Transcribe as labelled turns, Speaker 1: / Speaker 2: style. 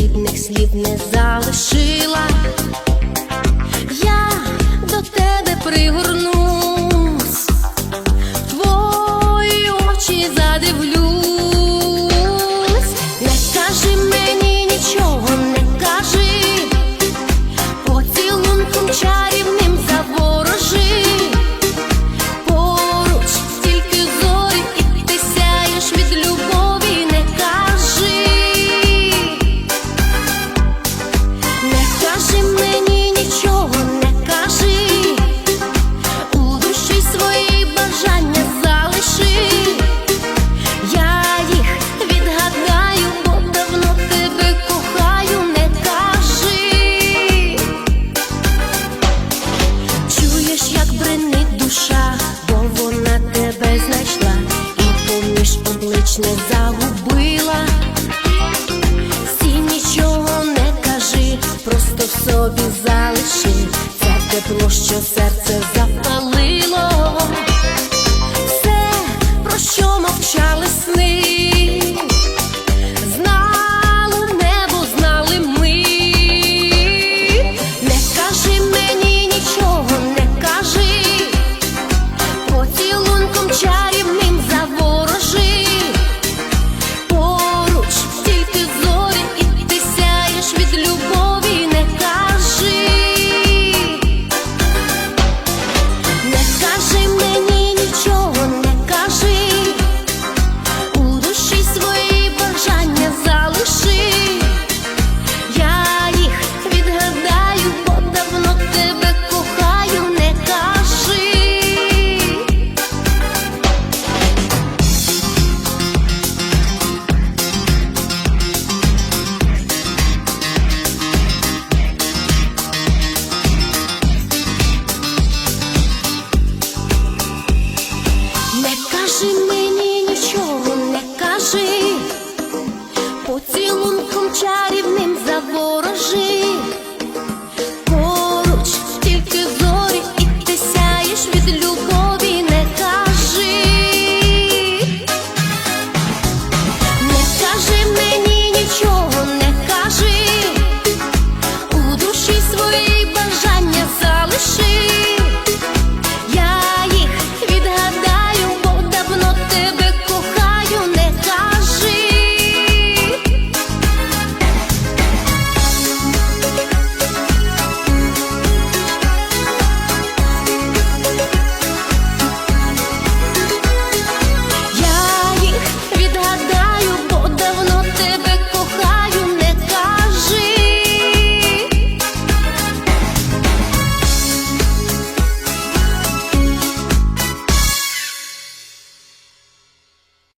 Speaker 1: рідних слів не залишила, я до тебе пригорну. не загубила, всім нічого не кажи, просто в собі залиши. Це тепло, що серце запалило